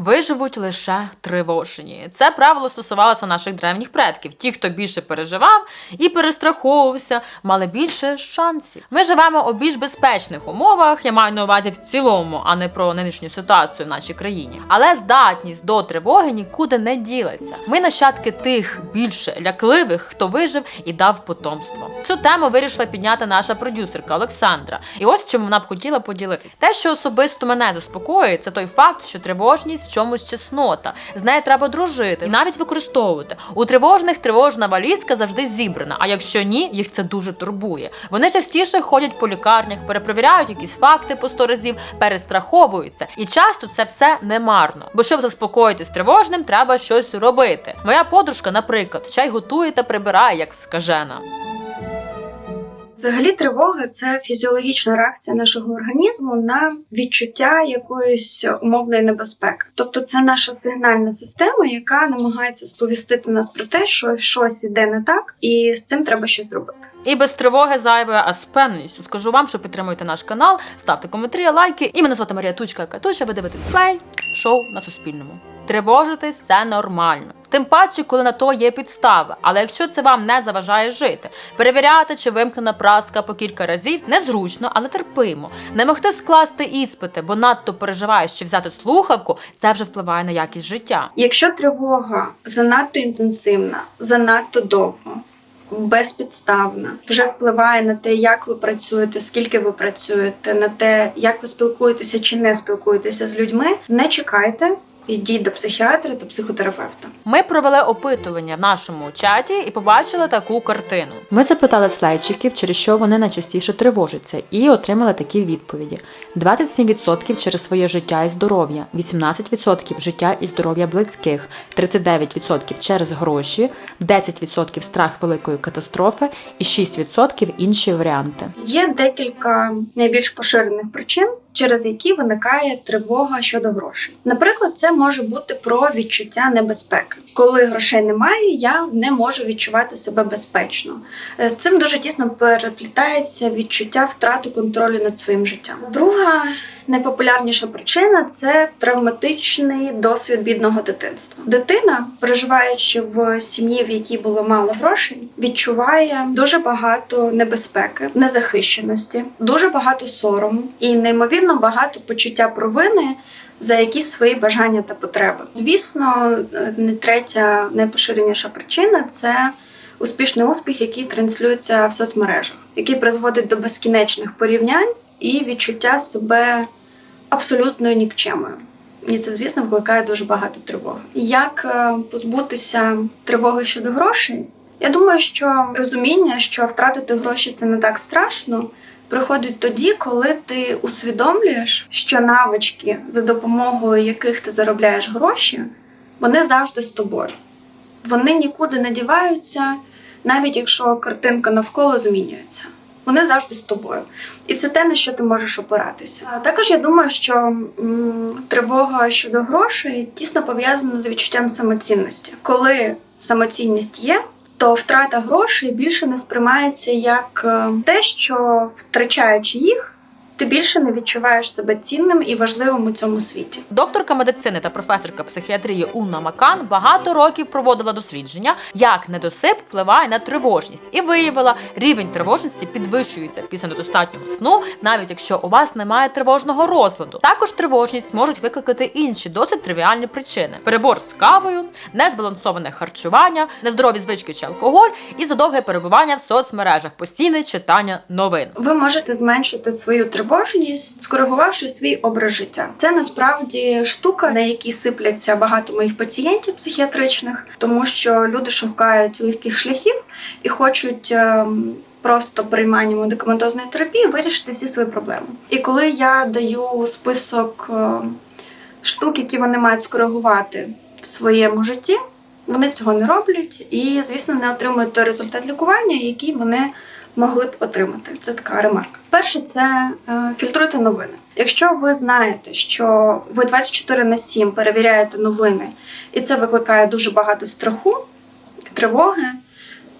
Виживуть лише тривожені. Це правило стосувалося наших древніх предків. Ті, хто більше переживав і перестраховувався, мали більше шансів. Ми живемо у більш безпечних умовах. Я маю на увазі в цілому, а не про нинішню ситуацію в нашій країні. Але здатність до тривоги нікуди не ділася. Ми нащадки тих більше лякливих, хто вижив і дав потомство. Цю тему вирішила підняти наша продюсерка Олександра. І ось чим вона б хотіла поділитися. Те, що особисто мене заспокоює, це той факт, що тривожність чомусь чеснота. З нею треба дружити і навіть використовувати. У тривожних тривожна валізка завжди зібрана. А якщо ні, їх це дуже турбує. Вони частіше ходять по лікарнях, перепровіряють якісь факти по сто разів, перестраховуються. І часто це все немарно. Бо щоб заспокоїтись тривожним, треба щось робити. Моя подружка, наприклад, чай готує та прибирає, як скажена. Взагалі, тривога це фізіологічна реакція нашого організму на відчуття якоїсь умовної небезпеки. Тобто, це наша сигнальна система, яка намагається сповістити нас про те, що щось іде не так, і з цим треба щось зробити. І без тривоги зайвої, а з певністю скажу вам, що підтримуєте наш канал, ставте коментарі, лайки. І мене звати Марія Тучка Катуча. Ви дивитесь слей шоу на Суспільному. Тривожитись це нормально. Тим паче, коли на то є підстави. Але якщо це вам не заважає жити, перевіряти, чи вимкнена праска по кілька разів незручно, але терпимо. Не могти скласти іспити, бо надто переживаєш чи взяти слухавку, це вже впливає на якість життя. Якщо тривога занадто інтенсивна, занадто довго, безпідставна, вже впливає на те, як ви працюєте, скільки ви працюєте, на те, як ви спілкуєтеся чи не спілкуєтеся з людьми, не чекайте. Йдіть до психіатра та психотерапевта. Ми провели опитування в нашому чаті і побачили таку картину. Ми запитали слайдчиків, через що вони найчастіше тривожаться, і отримали такі відповіді: 27% через своє життя і здоров'я, 18% життя і здоров'я близьких, 39% через гроші, 10% страх великої катастрофи і 6% інші варіанти. Є декілька найбільш поширених причин, через які виникає тривога щодо грошей. Наприклад, це може бути про відчуття небезпеки. Коли грошей немає, я не можу відчувати себе безпечно. Е, З цим дуже тісно переплітається відчуття втрати контролю над своїм життям. Друга найпопулярніша причина це травматичний досвід бідного дитинства. Дитина, проживаючи в сім'ї, в якій було мало грошей, відчуває дуже багато небезпеки, незахищеності, дуже багато сорому і неймовірно багато почуття провини. За якісь свої бажання та потреби. Звісно, не третя найпоширеніша причина це успішний успіх, який транслюється в соцмережах, який призводить до безкінечних порівнянь і відчуття себе абсолютною нікчемою. І це, звісно, викликає дуже багато тривоги. Як е, позбутися тривоги щодо грошей? Я думаю, що розуміння, що втратити гроші це не так страшно, приходить тоді, коли ти усвідомлюєш, що навички, за допомогою яких ти заробляєш гроші, вони завжди з тобою. Вони нікуди не діваються, навіть якщо картинка навколо змінюється. Вони завжди з тобою. І це те, на що ти можеш опиратися. Також я думаю, що м, тривога щодо грошей тісно пов'язана з відчуттям самоцінності. Коли самоцінність є, то втрата грошей більше не сприймається як е, те, що втрачаючи їх, ти більше не відчуваєш себе цінним і важливим у цьому світі. Докторка медицини та професорка психіатрії Унна Макан багато років проводила дослідження, як недосип впливає на тривожність, і виявила, рівень тривожності підвищується після недостатнього сну, навіть якщо у вас немає тривожного розладу. Також тривожність можуть викликати інші досить тривіальні причини: перебор з кавою, незбалансоване харчування, нездорові звички чи алкоголь і задовге перебування в соцмережах, постійне читання новин. Ви можете зменшити свою тривожність, скоригувавши свій образ життя. Це насправді штука, на якій сипляться багато моїх пацієнтів психіатричних, тому що люди шукають легких шляхів і хочуть. ем, Просто прийманням медикаментозної терапії вирішити всі свої проблеми. І коли я даю список е, штук, які вони мають скоригувати в своєму житті, вони цього не роблять і, звісно, не отримують той результат лікування, який вони могли б отримати. Це така ремарка. Перше, це е, фільтруйте новини. Якщо ви знаєте, що ви 24 на 7 перевіряєте новини, і це викликає дуже багато страху, тривоги,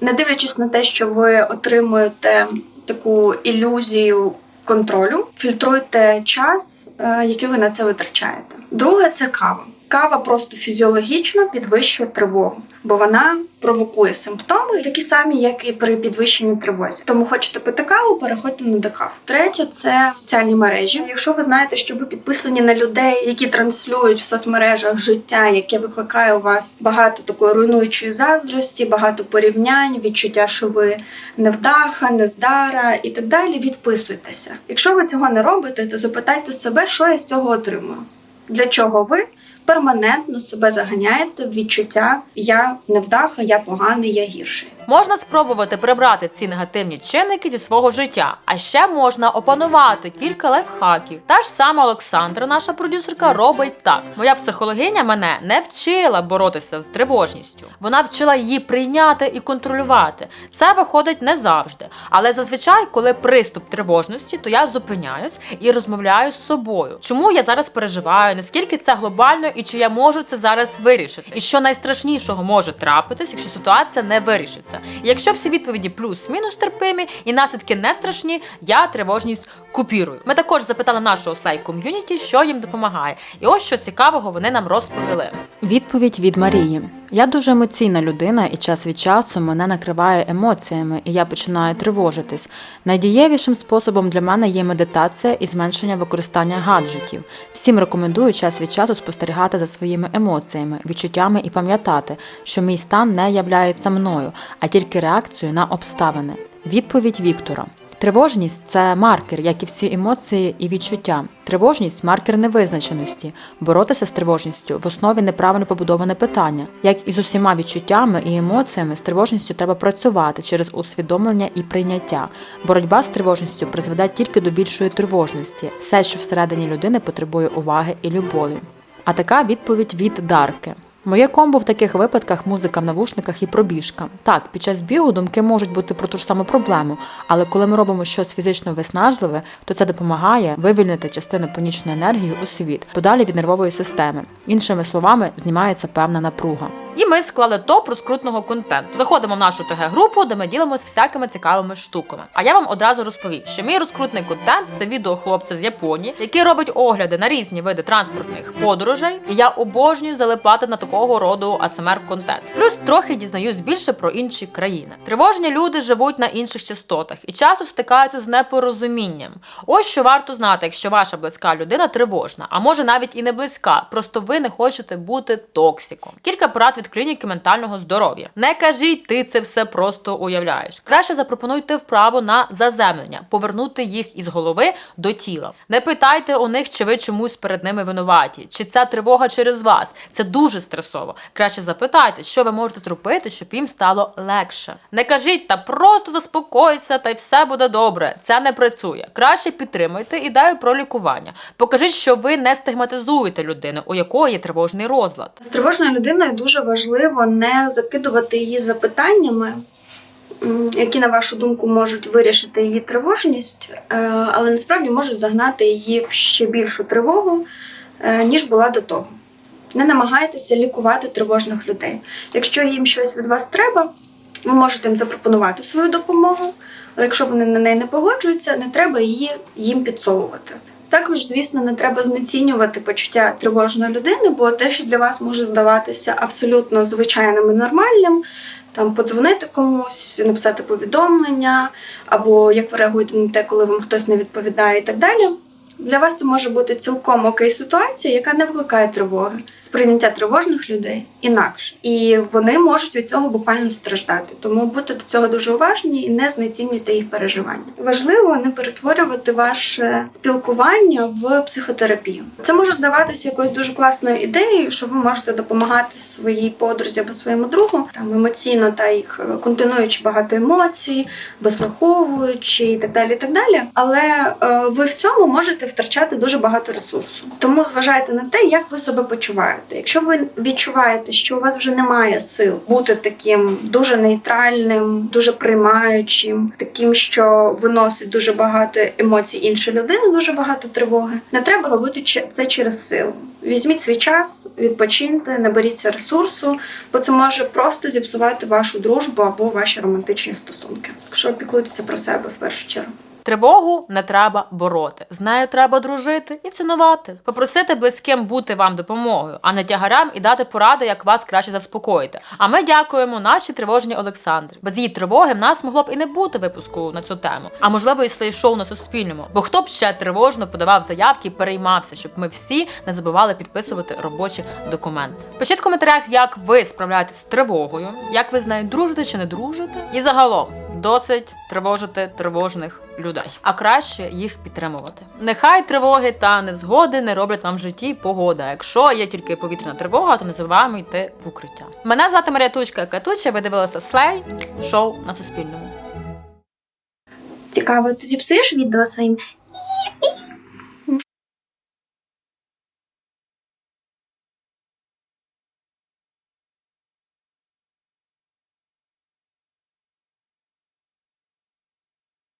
не дивлячись на те, що ви отримуєте таку ілюзію контролю, фільтруйте час, е, який ви на це витрачаєте. Друге це кава. Кава просто фізіологічно підвищує тривогу, бо вона провокує симптоми, такі самі, як і при підвищенні тривозі. Тому хочете пити каву, переходьте на декаф. Третє це соціальні мережі. Якщо ви знаєте, що ви підписані на людей, які транслюють в соцмережах життя, яке викликає у вас багато такої руйнуючої заздрості, багато порівнянь, відчуття, що ви невдаха, нездара і так далі. Відписуйтеся. Якщо ви цього не робите, то запитайте себе, що я з цього отримую. Для чого ви перманентно себе заганяєте в відчуття я невдаха, я поганий, я гірший. Можна спробувати прибрати ці негативні чинники зі свого життя, а ще можна опанувати кілька лайфхаків. Та ж сама Олександра, наша продюсерка, робить так. Моя психологиня мене не вчила боротися з тривожністю. Вона вчила її прийняти і контролювати. Це виходить не завжди. Але зазвичай, коли приступ тривожності, то я зупиняюсь і розмовляю з собою. Чому я зараз переживаю, наскільки це глобально і чи я можу це зараз вирішити? І що найстрашнішого може трапитись, якщо ситуація не вирішиться. І якщо всі відповіді плюс-мінус терпимі і наслідки не страшні, я тривожність купірую. Ми також запитали нашого слай ком'юніті, що їм допомагає. І ось що цікавого вони нам розповіли. Відповідь від Марії. Я дуже емоційна людина, і час від часу мене накриває емоціями, і я починаю тривожитись. Найдієвішим способом для мене є медитація і зменшення використання гаджетів. Всім рекомендую час від часу спостерігати за своїми емоціями, відчуттями і пам'ятати, що мій стан не являється мною, а тільки реакцією на обставини. Відповідь Віктора. Тривожність це маркер, як і всі емоції і відчуття. Тривожність маркер невизначеності. Боротися з тривожністю в основі неправильно побудоване питання. Як і з усіма відчуттями і емоціями, з тривожністю треба працювати через усвідомлення і прийняття. Боротьба з тривожністю призведе тільки до більшої тривожності. Все, що всередині людини потребує уваги і любові. А така відповідь від Дарки. Моє комбо в таких випадках музика в навушниках і пробіжка. Так, під час бігу думки можуть бути про ту ж саму проблему, але коли ми робимо щось фізично виснажливе, то це допомагає вивільнити частину панічної енергії у світ, подалі від нервової системи. Іншими словами, знімається певна напруга. І ми склали топ розкрутного контенту. Заходимо в нашу ТГ-групу, де ми ділимося всякими цікавими штуками. А я вам одразу розповім, що мій розкрутний контент це відео хлопця з Японії, який робить огляди на різні види транспортних подорожей. І я обожнюю залипати на такого роду асмр контент. Плюс трохи дізнаюсь більше про інші країни. Тривожні люди живуть на інших частотах і часто стикаються з непорозумінням. Ось що варто знати, якщо ваша близька людина тривожна, а може навіть і не близька, просто ви не хочете бути токсиком. Кілька порад від клініки ментального здоров'я. Не кажіть, ти це все просто уявляєш. Краще запропонуйте вправу на заземлення, повернути їх із голови до тіла. Не питайте у них, чи ви чомусь перед ними винуваті, чи ця тривога через вас. Це дуже стресово. Краще запитайте, що ви можете зробити, щоб їм стало легше. Не кажіть та просто заспокоїться, та й все буде добре. Це не працює. Краще підтримуйте ідею про лікування. Покажіть, що ви не стигматизуєте людину, у якої є тривожний розлад. З тривожною людиною дуже важливо не закидувати її запитаннями, які, на вашу думку, можуть вирішити її тривожність, е, але насправді можуть загнати її в ще більшу тривогу, е, ніж була до того. Не намагайтеся лікувати тривожних людей. Якщо їм щось від вас треба, ви можете їм запропонувати свою допомогу, але якщо вони на неї не погоджуються, не треба її їм підсовувати. Також, звісно, не треба знецінювати почуття тривожної людини, бо те, що для вас може здаватися абсолютно звичайним і нормальним, там подзвонити комусь, написати повідомлення, або як ви реагуєте на те, коли вам хтось не відповідає, і так далі. Для вас це може бути цілком окей ситуація, яка не викликає тривоги. Сприйняття тривожних людей інакше, і вони можуть від цього буквально страждати. Тому будьте до цього дуже уважні і не знецінюйте їх переживання. Важливо не перетворювати ваше спілкування в психотерапію. Це може здаватися якоюсь дуже класною ідеєю, що ви можете допомагати своїй подрузі або своєму другу там емоційно та їх е, континуючи багато емоцій, вислуховуючи і так далі. І так далі. Але е, ви в цьому можете втрачати дуже багато ресурсу. Тому зважайте на те, як ви себе почуваєте. Якщо ви відчуваєте, що у вас вже немає сил бути таким дуже нейтральним, дуже приймаючим, таким, що виносить дуже багато емоцій іншої людини, дуже багато тривоги. Не треба робити це через силу. Візьміть свій час, відпочиньте, наберіться ресурсу, бо це може просто зіпсувати вашу дружбу або ваші романтичні стосунки. Якщо піклуйтеся про себе в першу чергу. Тривогу не треба бороти. З нею треба дружити і цінувати. Попросити близьким бути вам допомогою, а не тягарям і дати поради, як вас краще заспокоїти. А ми дякуємо нашій тривожній Олександрі. Без її тривоги в нас могло б і не бути випуску на цю тему. А можливо, і слей-шоу на Суспільному. Бо хто б ще тривожно подавав заявки і переймався, щоб ми всі не забували підписувати робочі документи. Пишіть в коментарях, як ви справляєтесь з тривогою, як ви з нею дружите чи не дружите. І загалом досить тривожити тривожних людей, а краще їх підтримувати. Нехай тривоги та невзгоди не роблять вам в житті погода. Якщо є тільки повітряна тривога, то не забуваємо йти в укриття. Мене звати Марія Тучка Катуча. Ви дивилися Слей шоу на Суспільному. Цікаво, ти зіпсуєш відео своїм